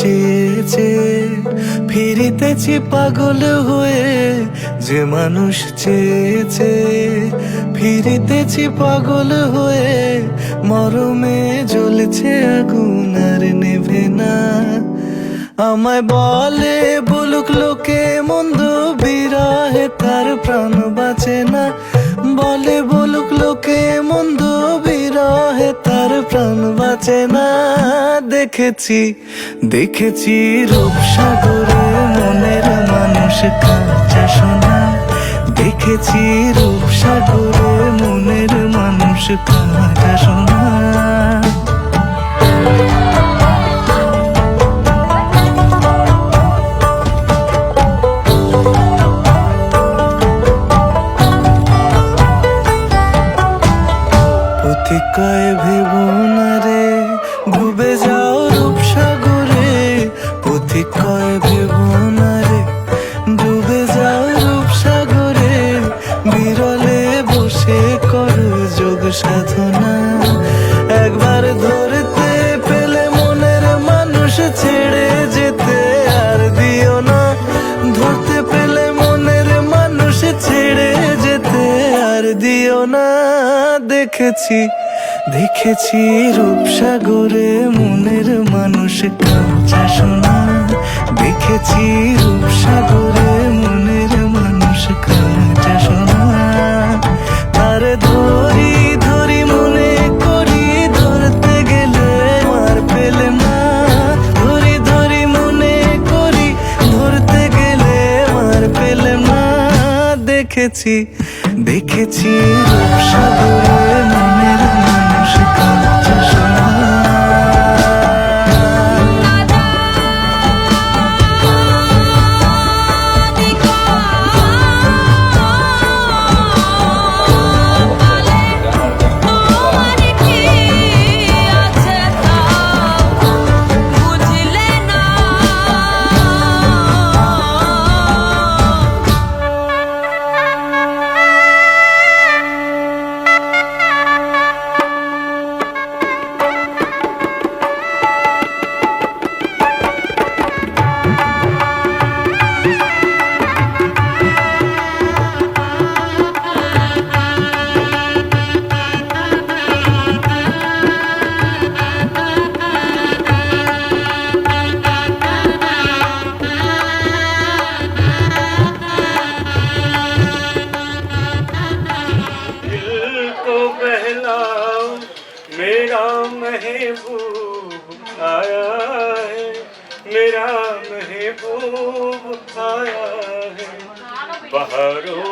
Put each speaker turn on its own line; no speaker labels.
চেয়েছে, ফিরিতেছি পাগল হয়ে। যে মানুষ চেয়েছে, ফিরিতেছি পাগল হয়ে। মরমে জ্বলছে আগুন আর নেভে না। আমায় বলে, বলুক লোকে, মন্দ বিরহে তার প্রাণ বাঁচে না। বলে, বলুক লোকে, মন্দ বিরহে তার প্রাণ বাঁচে না। দেখেছি দেখেছি রূপসাগরে মনের মানুষ কাঁচা সোনা। দেখেছি রূপসাগরে মনের মানুষ কাঁচা সোনা। প্রতিকয় ভেব না রে বিরলে বসে কর একবার ধরতে পেলে মনের মানুষ ছেড়ে যেতে আর দিও না। ধরতে পেলে যেতে আর দিও না। দেখেছি দেখেছি রূপসাগরে মনের মানুষ কাঁচা শোনা দেখেছি রূপসাগরে মনের মানুষ কাঁচা শোনা তার ধরি ধরি মনে করি, ধরতে গেলে মার পেলে না। ধরি ধরি মনে করি, ধরতে গেলে মার পেলে না। দেখেছি দেখেছি রূপসাগরে
मेरा महबूब आया है मेरा महबूब आया है बहारों